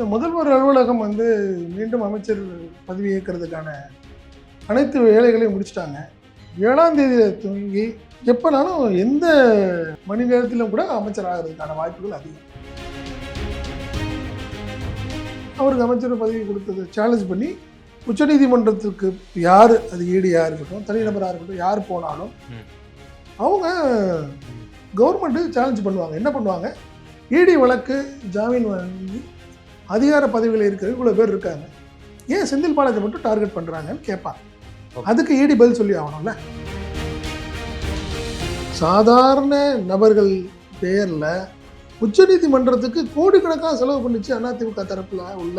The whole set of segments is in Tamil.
இந்த முதல்வர் அலுவலகம் வந்து மீண்டும் அமைச்சர் பதவி ஏற்கிறதுக்கான அனைத்து வேலைகளையும் முடிச்சிட்டாங்க. ஏழாம் தேதியில துவங்கி எப்போனாலும் எந்த மணி நேரத்திலும் கூட அமைச்சர் ஆகிறதுக்கான வாய்ப்புகள் அதிகம். அவருக்கு அமைச்சர் பதவி கொடுத்தது சேலஞ்ச் பண்ணி உச்சநீதிமன்றத்துக்கு யார் அது ஈடியாக இருக்கட்டும் தனிநபராக இருக்கட்டும் யார் போனாலும். அவங்க கவர்மெண்ட்டு சேலஞ்ச் பண்ணுவாங்க. என்ன பண்ணுவாங்க? இடி வழக்கு ஜாமீன் வாங்கி அதிகார பதவியில் இருக்கிற இவ்வளோ பேர் இருக்காங்க. ஏன் செந்தில் பாலாஜி மட்டும் டார்கெட் பண்ணுறாங்கன்னு கேட்பாங்க Okay. அதுக்கு ஈடி பதில் சொல்லி ஆகணும்ல? சாதாரண நபர்கள் பேரில் உச்சநீதிமன்றத்துக்கு கோடிக்கணக்காக செலவு பண்ணிச்சு அதிமுக தரப்பில் உள்ள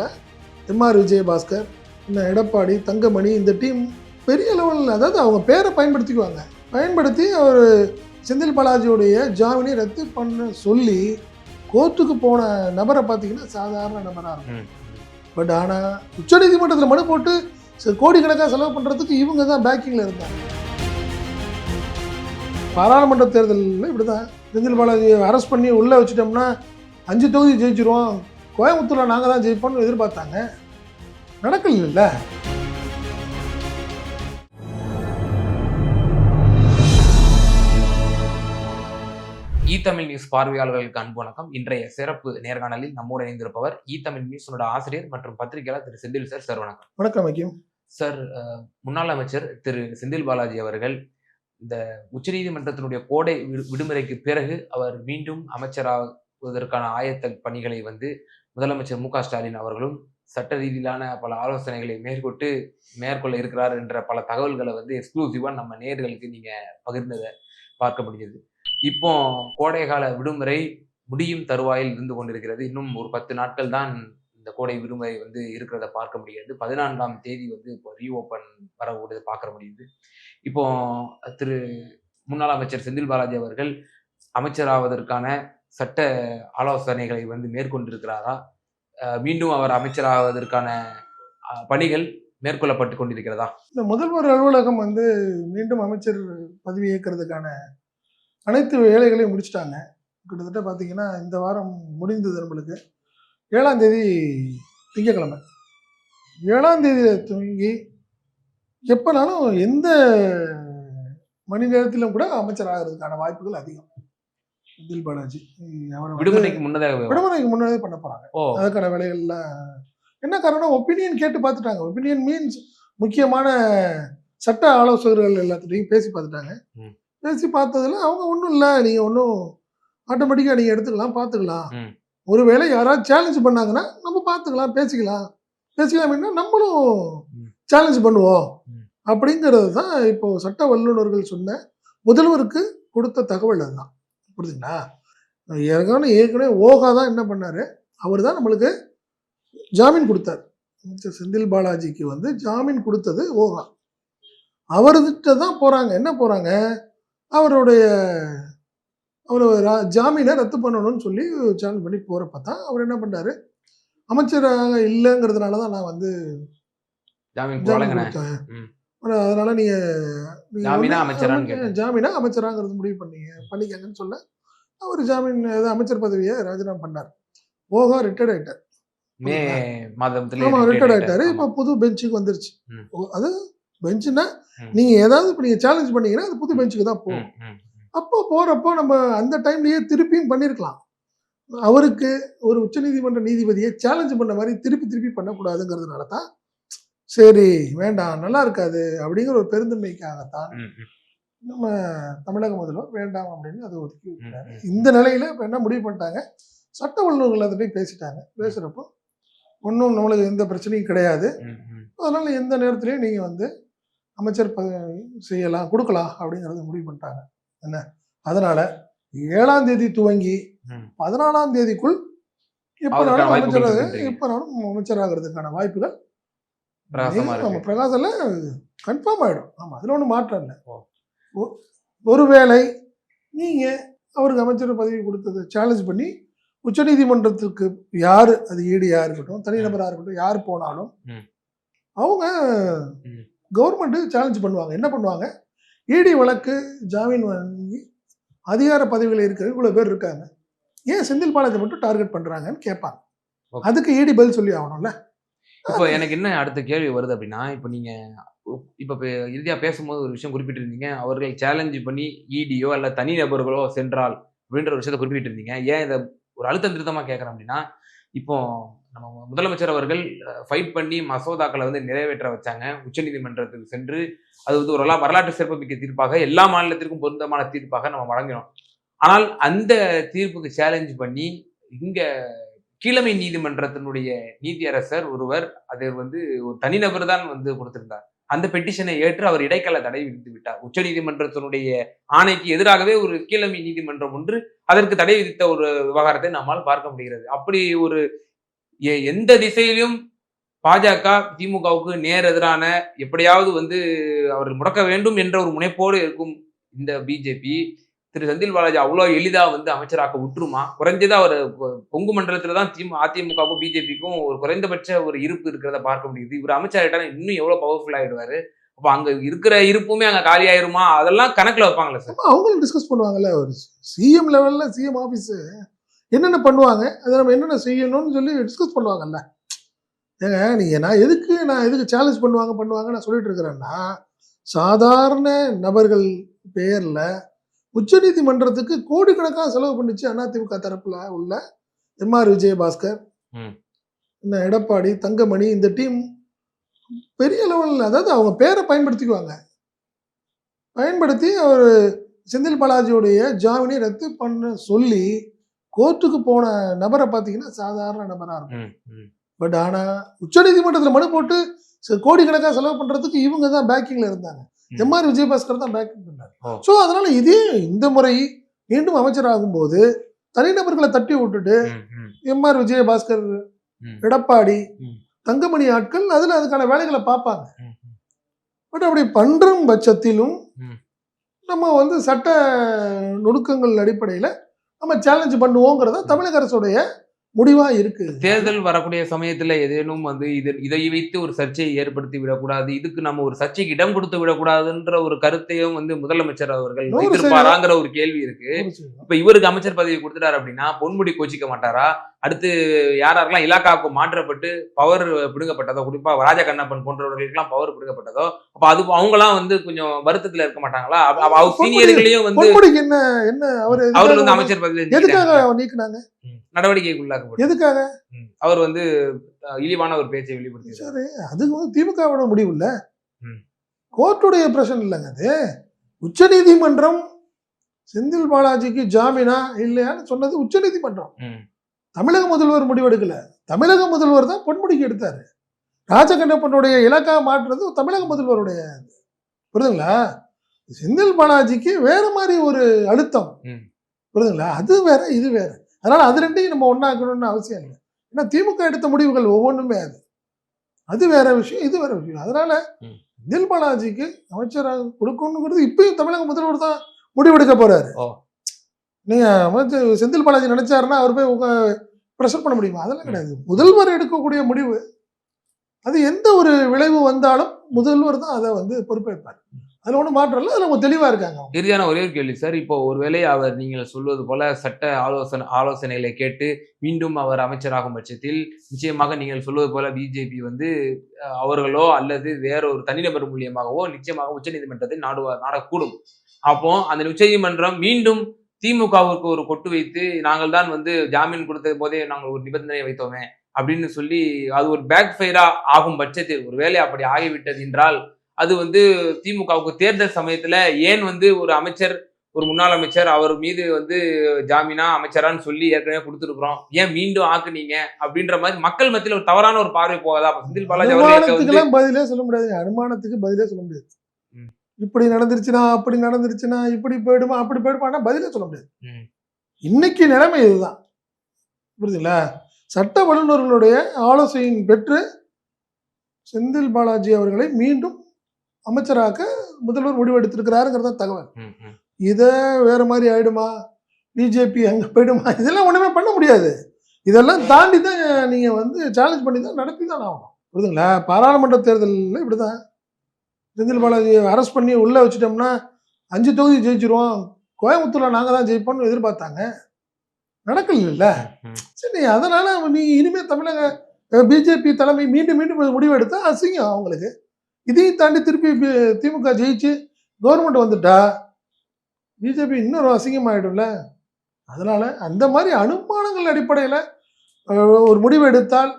எம்ஆர் விஜயபாஸ்கர் இந்த எடப்பாடி தங்கமணி இந்த டீம் பெரிய லெவலில் அதாவது அவங்க பேரை பயன்படுத்திக்குவாங்க. பயன்படுத்தி அவர் செந்தில் பாலாஜியுடைய ஜாமீனை ரத்து பண்ண சொல்லி கோர்ட்டுக்கு போன நபரை பார்த்தீங்கன்னா சாதாரண நபராக இருக்கும். பட் ஆனால் உச்சநீதிமன்றத்தில் மனு போட்டு கோடிக்கணக்காக செலவு பண்ணுறதுக்கு இவங்க தான் பேக்கிங்கில் இருந்தாங்க. பாராளுமன்ற தேர்தலில் இப்படி தான் செந்தில் பாலாஜியை அரெஸ்ட் பண்ணி உள்ளே வச்சுட்டோம்னா அஞ்சு தொகுதி ஜெயிச்சிருவோம். கோயம்புத்தூரில் நாங்கள் தான் ஜெயிப்போம்னு எதிர்பார்த்தாங்க. நடக்கல இ தமிழ் நியூஸ் பார்வையாளர்களுக்கு அன்பு வணக்கம். இன்றைய சிறப்பு நேர்காணலில் நம்மோடு இணைந்திருப்பவர் இ தமிழ் நியூஸோட ஆசிரியர் மற்றும் பத்திரிகையாளர் திரு செந்தில் சார். சார் வணக்கம். வணக்கம் வைக்கும் சார் முன்னாள் அமைச்சர் திரு செந்தில் பாலாஜி அவர்கள் இந்த உச்சநீதிமன்றத்தினுடைய கோடை விடு- விடுமுறைக்கு பிறகு அவர் மீண்டும் அமைச்சராவதற்கான ஆயத்த பணிகளை வந்து முதலமைச்சர் மு ஸ்டாலின் அவர்களும் சட்ட ரீதியிலான பல ஆலோசனைகளை மேற்கொண்டு மேற்கொள்ள இருக்கிறார் என்ற பல தகவல்களை வந்து எக்ஸ்க்ளூசிவாக நம்ம நேர்களுக்கு நீங்க பகிர்ந்ததை பார்க்க முடிஞ்சது. இப்போ கோடைகால விடுமுறை முடியும் தருவாயில் இருந்து கொண்டிருக்கிறது. இன்னும் ஒரு பத்து நாட்கள் தான் இந்த கோடை விடுமுறை வந்து இருக்கிறத பார்க்க முடியாது பதினான்காம் தேதி வந்து இப்போ ரீஓப்பன் வர உள்ளது பார்க்க முடியுது. இப்போ திரு முன்னாள் அமைச்சர் செந்தில் பாலாஜி அவர்கள் அமைச்சராவதற்கான சட்ட ஆலோசனைகளை வந்து மேற்கொண்டிருக்கிறாரா? மீண்டும் அவர் அமைச்சராவதற்கான பணிகள் மேற்கொள்ளப்பட்டு கொண்டிருக்கிறதா? இந்த முதல்வர் அலுவலகம் வந்து மீண்டும் அமைச்சர் பதவி ஏற்கிறதுக்கான அனைத்து வேலைகளையும் முடிச்சிட்டாங்க. கிட்டத்தட்ட பார்த்தீங்கன்னா இந்த வாரம் முடிந்தது நம்மளுக்கு. ஏழாம் தேதி திங்கக்கிழமை ஏழாம் தேதி துவங்கி எப்போனாலும் எந்த மணி நேரத்திலும் கூட அமைச்சர் ஆகிறதுக்கான வாய்ப்புகள் அதிகம். செந்தில் பாலாஜி. அவரை விடுமுறைக்கு முன்னதாக விடுமுறைக்கு முன்னாடியே பண்ண போகிறாங்க ஓ. அதுக்கான வேலைகள்லாம் என்ன காரணம்? ஒப்பீனியன் கேட்டு பார்த்துட்டாங்க ஒப்பீனியன் மீன்ஸ் முக்கியமான சட்ட ஆலோசகர்கள் எல்லாத்துட்டையும் பேசி பார்த்துட்டாங்க. பேசி பார்த்ததுல அவங்க ஒன்றும் இல்லை. நீங்கள் ஒன்றும் ஆட்டோமேட்டிக்காக நீங்கள் எடுத்துக்கலாம் பார்த்துக்கலாம். ஒருவேளை யாராவது சேலஞ்ச் பண்ணாங்கன்னா நம்ம பார்த்துக்கலாம் பேசிக்கலாம். பேசிக்கலாம் அப்படின்னா நம்மளும். சேலஞ்ச் பண்ணுவோம். அப்படிங்கிறது தான் இப்போ சட்ட வல்லுநர்கள் சொன்ன முதல்வருக்கு கொடுத்த தகவல் அதுதான். புரியுதுங்களா ஏற்கனவே ஏற்கனவே ஓகா தான் என்ன பண்ணாரு? அவர் தான் நம்மளுக்கு ஜாமீன் கொடுத்தார். செந்தில் பாலாஜிக்கு வந்து ஜாமீன் கொடுத்தது ஓகா. அவர்கிட்ட தான் போறாங்க. என்ன போறாங்க? அவருடைய அவர் ரா- ஜாமீனை ரத்து பண்ணணும்னு சொல்லி சேலஞ்ச் பண்ணி போறப்ப தான் அவர் என்ன பண்றாரு? அமைச்சராக இல்லைங்கிறதுனால தான் நான் வந்து அதனால நீங்க ஜாமீனா அமைச்சராங்கிறது முடிவு பண்ணீங்க பண்ணிக்கங்கன்னு சொல்ல அவர் ஜாமீன் அமைச்சர் பதவியை ராஜினாமா பண்ணார். ஓகா ரிட்டையர்ட் ஆயிட்டார். மே ஆமா retire ரிட்டையர்ட் ஆயிட்டாரு. இப்போ புது பெஞ்சுக்கு வந்துருச்சு. அது பெஞ்சுனா ம். நீங்க ஏதாவது இப்போ நீங்க சேலஞ்ச் பண்ணீங்கன்னா அது புது பெஞ்சுக்கு தான் போகும். அப்போ போறப்போ நம்ம அந்த டைம்லயே திருப்பியும் பண்ணியிருக்கலாம் அவருக்கு ஒரு உச்சநீதிமன்ற நீதிபதியை சேலஞ்ச் பண்ண மாதிரி திருப்பி திருப்பி பண்ணக்கூடாதுங்கிறதுனால தான் சரி வேண்டாம் நல்லா இருக்காது அப்படிங்கிற ஒரு பெருந்தன்மைக்காகத்தான் நம்ம தமிழக முதல்வர் வேண்டாம் அப்படின்னு அதை ஒதுக்கி விட்டாரு. இந்த நிலையில இப்போ என்ன முடிவு பண்ணிட்டாங்க? சட்ட வல்லுநர்கள் எல்லாத்தையும் பேசிட்டாங்க. பேசுறப்போ ஒன்றும் நம்மளுக்கு எந்த பிரச்சனையும் கிடையாது. அதனால எந்த நேரத்துலையும் நீங்க வந்து அமைச்சர் செய்யலாம் கொடுக்கலாம் அப்படிங்கறத முடிவு பண்ணிட்டாங்க என்ன அதனால ஏழாம் தேதி துவங்கி. பதினாலாம் தேதிக்குள் எப்பனாலும் அமைச்சராக. எப்பனாலும் அமைச்சராகிறதுக்கான வாய்ப்புகள் நம்ம இருக்கு பிரகாசம்ல கன்ஃபார்ம் ஆயிடும் ஆமா அதுல ஒன்றும் மாற்றம் இல்லை ஒருவேளை நீங்க அவருக்கு அமைச்சர் பதவி கொடுத்ததை சேலஞ்ச் பண்ணி உச்சநீதிமன்றத்துக்கு யார் அது ஈடியாக இருக்கட்டும் தனிநபராக இருக்கட்டும் யார் போனாலும். அவங்க. கவர்மெண்ட்டு சேலஞ்ச் பண்ணுவாங்க. என்ன பண்ணுவாங்க? இடி வழக்கு ஜாமீன் வாங்கி அதிகார பதவியில் இருக்கிற இவ்வளோ பேர் இருக்காங்க. ஏன் செந்தில் பாலாஜி மட்டும் டார்கெட் பண்ணுறாங்கன்னு கேட்பாங்க. அதுக்கு ஈடி பதில் சொல்லி ஆகணும்ல? இப்போ எனக்கு என்ன அடுத்த கேள்வி வருது அப்படின்னா இப்போ நீங்க இப்போ இப்போ இறுதியா பேசும்போது ஒரு விஷயம் குறிப்பிட்டிருந்தீங்க. அவர்கள் சேலஞ்சு பண்ணி இடியோ அல்ல தனி நபர்களோ சென்றால் அப்படின்ற ஒரு விஷயத்தை குறிப்பிட்டிருந்தீங்க. ஏன் இதை ஒரு அழுத்தம் திருத்தமா கேட்கறேன் அப்படின்னா இப்போ நம்ம முதலமைச்சர் அவர்கள் ஃபைட் பண்ணி மசோதாக்களை வந்து நிறைவேற்ற வச்சாங்க. உச்சநீதிமன்றத்துக்கு சென்று அது வந்து ஒரு வரலாற்று சிறப்புமிக்க தீர்ப்பாக எல்லா மாநிலத்திற்கும் பொருத்தமான தீர்ப்பாக நம்ம வழங்கினோம். ஆனால் அந்த தீர்ப்புக்கு சேலஞ்ச் பண்ணி இங்கே கீழமை நீதிமன்றத்தினுடைய நீதியரசர் ஒருவர் அதை வந்து ஒரு தனிநபர் தான் வந்து கொடுத்திருந்தார். அந்த பெட்டிஷனை ஏற்று அவர் இடைக்கால தடை விதித்து விட்டார். உச்சநீதிமன்றத்தினுடைய ஆணைக்கு எதிராகவே ஒரு கீழமை நீதிமன்றம் ஒன்று அதற்கு தடை விதித்த ஒரு விவகாரத்தை நம்மால் பார்க்க முடிகிறது. அப்படி ஒரு எ- எந்த திசையிலும் பாஜக திமுகவுக்கு நேர் எதிரான எப்படியாவது வந்து அவர்கள் முடக்க வேண்டும் என்ற ஒரு முனைப்போடு இருக்கும் இந்த பிஜேபி திரு செந்தில் பாலாஜி அவ்வளோ எளிதாக வந்து அமைச்சராக்க விட்டுருமா? குறைஞ்சதா ஒரு பொங்கு மண்டலத்தில் தான் திமு அதிமுகவுக்கும் பிஜேபிக்கும் ஒரு குறைந்தபட்ச ஒரு இருப்பு இருக்கிறத பார்க்க முடியுது. இவர் அமைச்சர் இன்னும் எவ்வளோ பவர்ஃபுல் ஆகிடுவார் அப்போ அங்கே இருக்கிற இருப்புமே அங்கே காலியாயிருமா அதெல்லாம் கணக்கில் வைப்பாங்களே சார். அவங்களும் டிஸ்கஸ் பண்ணுவாங்கல்ல. ஒரு சிஎம் லெவலில் சிஎம் ஆஃபீஸு என்னென்ன பண்ணுவாங்க? அதை நம்ம என்னென்ன செய்யணும்னு சொல்லி டிஸ்கஸ் பண்ணுவாங்கல்ல. ஏங்க நீங்கள் நான் எதுக்கு நான் எதுக்கு சேலஞ்ச் பண்ணுவாங்க பண்ணுவாங்க நான் சொல்லிட்டு இருக்கிறேன்னா சாதாரண நபர்கள் பேரில் உச்சநீதிமன்றத்துக்கு கோடிக்கணக்காக செலவு பண்ணிச்சு அதிமுக தரப்புல உள்ள எம்ஆர் விஜயபாஸ்கர். இந்த எடப்பாடி தங்கமணி இந்த டீம் பெரிய லெவலில் அதாவது அவங்க பேரை பயன்படுத்திக்குவாங்க பயன்படுத்தி அவர் செந்தில் பாலாஜியுடைய ஜாமீனை ரத்து பண்ண சொல்லி கோர்ட்டுக்கு போன நபரை பார்த்தீங்கன்னா சாதாரண நபராக இருக்கும். பட் ஆனால் உச்சநீதிமன்றத்தில் மனு போட்டு கோடிக்கணக்காக செலவு பண்ணுறதுக்கு இவங்க தான் பேக்கிங்கில் இருந்தாங்க. எம்ஆர் விஜயபாஸ்கர் தான் பேக்கிங் பண்ணார். ஸோ அதனால இதே இந்த முறை மீண்டும் அமைச்சராகும் போது தனிநபர்களை தட்டி விட்டுட்டு எம்ஆர் விஜயபாஸ்கர். எடப்பாடி. தங்கமணி ஆட்கள் அதில் அதுக்கான வேலைகளை பார்ப்பாங்க. பட் அப்படி பண்றும் பட்சத்திலும். நம்ம வந்து சட்ட நுணுக்கங்கள் அடிப்படையில் நம்ம சேலஞ்ச் பண்ணுவோங்கிறத தமிழக அரசுடைய முடிவா இருக்கு. தேர்தல் வரக்கூடிய சமயத்துல ஏதேனும் வந்து இது இதை வைத்து ஒரு சர்ச்சையை ஏற்படுத்தி விடக்கூடாது இதுக்கு நம்ம ஒரு சர்ச்சைக்கு இடம் கொடுத்து விடக்கூடாதுன்ற ஒரு கருத்தையும் வந்து முதலமைச்சர் அவர்கள் வைத்திருப்பாராங்கிற ஒரு கேள்வி இருக்கு. இப்ப இவருக்கு அமைச்சர் பதவி கொடுத்துட்டாரு அப்படின்னா பொன்முடி கோச்சிக்க மாட்டாரா? அடுத்து யார் யாரெல்லாம் இலாக்காவுக்கு மாற்றப்பட்டு பவர் பிடுங்கப்பட்டதோ குறிப்பா ராஜ கண்ணப்பன் போன்றவர்களுக்கெல்லாம் பவர் பிடுங்கப்பட்டதோ அப்ப அது அவங்கலாம் வந்து கொஞ்சம் வருத்தத்துல இருக்க மாட்டாங்களா? அவர் சீனியர்களையும் வந்து என்ன என்ன அவர் அவர் வந்து அமைச்சர் பதவி நீக்கினாங்க? நடவடிக்கைக்கு உள்ளாக்கப்பட்டு எதுக்காக. அவர் வந்து இழிவான ஒரு பேச்சை வெளிப்படுத்தி சரி அதுக்கு வந்து திமுகவோட முடிவு இல்ல. கோர்ட்டுடைய பிரச்சனை இல்லைங்க அது. உச்சநீதிமன்றம் செந்தில் பாலாஜிக்கு ஜாமீனா இல்லையான்னு சொன்னது உச்சநீதிமன்றம் ம். தமிழக முதல்வர் முடிவெடுக்கல. தமிழக முதல்வர் தான் பொன்முடிக்கு எடுத்தாரு. ராஜகண்ணப்பனுடைய இலக்கா மாற்றுறது தமிழக முதல்வருடைய. புரியுதுங்களா? செந்தில் பாலாஜிக்கு வேற மாதிரி ஒரு அழுத்தம். புரியுதுங்களா? அது வேற இது வேற. அதனால அது ரெண்டையும் நம்ம ஒண்ணாக்கணும்னு அவசியம் இல்லை. ஏன்னா திமுக எடுத்த முடிவுகள் ஒவ்வொன்றுமே அது. அது வேற விஷயம் இது வேற விஷயம். அதனால. செந்தில் பாலாஜிக்கு அமைச்சராக கொடுக்கணுங்கிறது இப்பயும் தமிழக முதல்வர் தான் முடிவெடுக்க போறாரு. நீங்கள் நீங்க செந்தில் பாலாஜி நினைச்சாருன்னா அவர் போய் உங்க ப்ரெஷர் பண்ண முடியுமா? அதெல்லாம் கிடையாது. முதல்வர் எடுக்கக்கூடிய முடிவு அது எந்த ஒரு விளைவு வந்தாலும் முதல்வர் தான் அதை வந்து பொறுப்பேற்பார். அதில் ஒன்றும் மாற்றம் இல்லை. அதில் அவங்க தெளிவாக இருக்காங்க இறுதியான ஒரே ஒரு கேள்வி சார் இப்போ ஒருவேளை அவர் நீங்கள் சொல்வது போல சட்ட ஆலோசனை ஆலோசனைகளை கேட்டு மீண்டும் அவர் அமைச்சராகும் பட்சத்தில் நிச்சயமாக நீங்கள் சொல்வது போல பிஜேபி வந்து அவர்களோ அல்லது வேற ஒரு தனிநபர் மூலியமாகவோ நிச்சயமாக உச்சநீதிமன்றத்தை நாடுவார் நாடக்கூடும். அப்போ அந்த உச்சநீதிமன்றம் மீண்டும் திமுகவுக்கு ஒரு கொட்டு வைத்து நாங்கள் தான் வந்து ஜாமீன் கொடுத்த போதே நாங்கள் ஒரு நிபந்தனை வைத்தோமே அப்படின்னு சொல்லி அது ஒரு பேக் ஃபயரா ஆகும் பட்சத்தில். ஒருவேளை அப்படி ஆகிவிட்டது என்றால் அது வந்து திமுகவுக்கு தேர்தல் சமயத்துல ஏன் வந்து ஒரு அமைச்சர் ஒரு முன்னாள் அமைச்சர் அவர் மீது வந்து ஜாமீனா அமைச்சரான்னு சொல்லி ஏற்கனவே கொடுத்துருக்குறோம். ஏன் மீண்டும் ஆக்குனீங்க? அப்படின்ற மாதிரி மக்கள் மத்தியில ஒரு தவறான ஒரு பார்வை போகாதா? அப்ப செந்தில் பாலாஜி பதிலே சொல்ல முடியாது. அனுமானத்துக்கு பதிலே சொல்ல முடியாது. இப்படி நடந்துருச்சுன்னா அப்படி நடந்துருச்சுன்னா இப்படி போயிடுமா அப்படி போயிடுமானா பதிலே சொல்ல முடியாது. இன்னைக்கு நிலைமை இதுதான். புரியுதுங்களா? சட்ட வல்லுநர்களுடைய ஆலோசனையின் பெற்று செந்தில் பாலாஜி அவர்களை மீண்டும் அமைச்சராக்க முதல்வர் முடிவெடுத்திருக்கிறாருங்கிறது தான் தகவல். இதை வேற மாதிரி ஆயிடுமா? பிஜேபி அங்க போயிடுமா? இதெல்லாம் ஒண்ணுமே பண்ண முடியாது. இதெல்லாம் தாண்டி தான் நீங்க வந்து சேலஞ்ச் பண்ணி தான் நடத்தி தான் ஆகணும். புரியுதுங்களா? பாராளுமன்ற தேர்தலில் இப்படிதான். செந்தில் பாலாஜி அரெஸ்ட் பண்ணி உள்ள வச்சுட்டோம்னா அஞ்சு தொகுதி ஜெயிச்சிருவோம். கோயம்புத்தூர்ல நாங்க தான் ஜெயிப்போம்னு எதிர்பார்த்தாங்க. நடக்கல. சரி அதனால நீ இனிமே தமிழக பிஜேபி தலைமை மீண்டும் மீண்டும் முடிவு எடுத்தா அசிங்கம் அவங்களுக்கு. இதையும் தாண்டி திருப்பி திமுக ஜெயிச்சு கவர்மெண்ட் வந்துட்டா பிஜேபி இன்னொரு அசிங்கம் ஆயிடும்ல அதனால அந்த மாதிரி அனுமானங்கள் அடிப்படையில் ஒரு முடிவு எடுத்தால்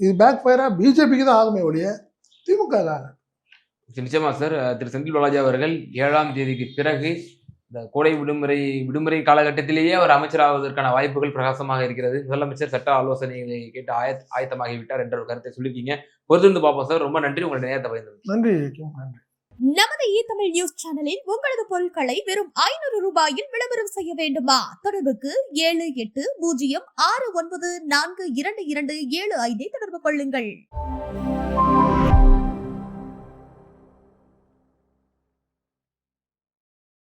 இது பேக் ஃபயரா பிஜேபிக்கு தான் ஆகுமே ஒழிய திமுக ஆகாது. நிச்சயமா சார். திரு செந்தில் பாலாஜி அவர்கள் ஏழாம் தேதிக்கு பிறகு இந்த கோடை விடுமுறை விடுமுறை காலகட்டத்திலேயே அவர் அமைச்சராவதற்கான வாய்ப்புகள் பிரகாசமாக இருக்கிறது. முதலமைச்சர் சட்ட ஆலோசனைகளை கேட்டு ஆயத் ஆயத்தமாகி விட்டார் என்ற ஒரு கருத்தை சொல்லியிருக்கீங்க. பொறுத்திருந்து பார்ப்போம் சார். ரொம்ப நன்றி. உங்களுடைய நேரத்தை பயந்து நன்றி நன்றி. நமது இ தமிழ் நியூஸ் சேனலில் உங்களது பொருட்களை வெறும் ஐநூறு ரூபாயில் விளம்பரம் செய்ய வேண்டுமா? தொடர்புக்கு ஏழு எட்டு பூஜ்ஜியம் ஆறு ஒன்பது நான்கு இரண்டு இரண்டு ஏழு ஐந்தை தொடர்பு கொள்ளுங்கள்.